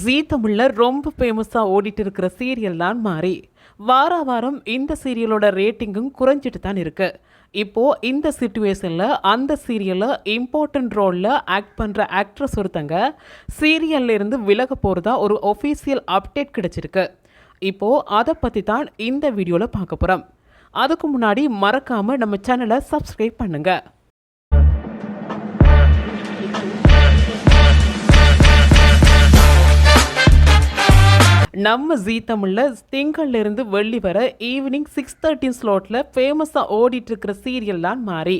ஜீ தமிழில் ரொம்ப ஃபேமஸாக ஓடிட்டு இருக்கிற சீரியல் தான் மாறி. வார வாரம் இந்த சீரியலோட ரேட்டிங்கும் குறைஞ்சிட்டு தான் இருக்கு. இப்போது இந்த சுச்சுவேஷனில் அந்த சீரியலில் இம்பார்ட்டன்ட் ரோலில் ஆக்ட் பண்ணுற ஆக்ட்ரஸ் ஒருத்தங்க சீரியல்லேருந்து விலக போகிறதா ஒரு ஒஃபீஷியல் அப்டேட் கிடைச்சிருக்கு. இப்போது அதை பற்றி தான் இந்த வீடியோவில் பார்க்க போகிறோம் அதுக்கு முன்னாடி மறக்காமல் நம்ம சேனலை சப்ஸ்கிரைப் பண்ணுங்கள் நம்ம ஜீ தமிழில் திங்கள்ல இருந்து வெள்ளி வர ஈவினிங் சிக்ஸ் தேர்ட்டின் ஸ்லாட்டில் ஃபேமஸாக ஓடிட்டு இருக்கிற சீரியல் தான் மாறி.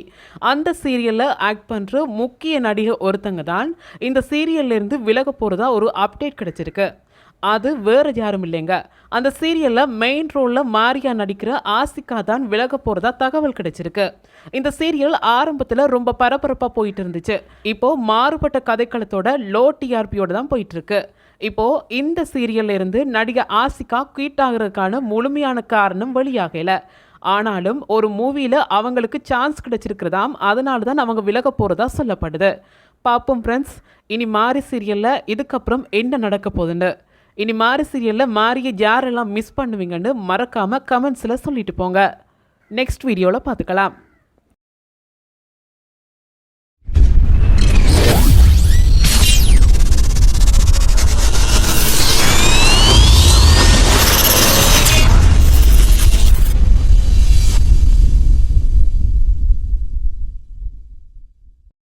அந்த சீரியலில் ஆக்ட் பண்ணுற முக்கிய நடிகை ஒருத்தங்க தான் இந்த சீரியல்லேருந்து விலக போகிறதா ஒரு அப்டேட் கிடச்சிருக்கு. அது வேறு யாரும் இல்லைங்க. அந்த சீரியலில் மெயின் ரோலில் மாரியா நடிக்கிற ஆசிகா தான் விலக போகிறதா தகவல் கிடைச்சிருக்கு. இந்த சீரியல் ஆரம்பத்தில் ரொம்ப பரபரப்பாக போயிட்டு இருந்துச்சு இப்போது மாறுபட்ட கதைக்களத்தோட லோ டிஆர்பியோட தான் போயிட்டு இருக்கு இந்த சீரியல்ல இருந்து நடிகை ஆசிகா குயிட் ஆகுறதுக்கான முழுமையான காரணம் வெளியாகல. ஆனாலும் ஒரு மூவியில் அவங்களுக்கு சான்ஸ் கிடைச்சிருக்கிறதாம் அதனால தான் அவங்க விலக போகிறதா சொல்லப்படுது. பார்ப்போம் ஃப்ரெண்ட்ஸ் இனி மாறி சீரியலில் இதுக்கப்புறம் என்ன நடக்க போகுதுன்னு. இனி மாறி சீரியலில் மாறிய யாரெல்லாம் மிஸ் பண்ணுவீங்கன்னு மறக்காமல் கமெண்ட்ஸில் சொல்லிட்டு போங்க. நெக்ஸ்ட் வீடியோவில் பார்த்துக்கலாம்.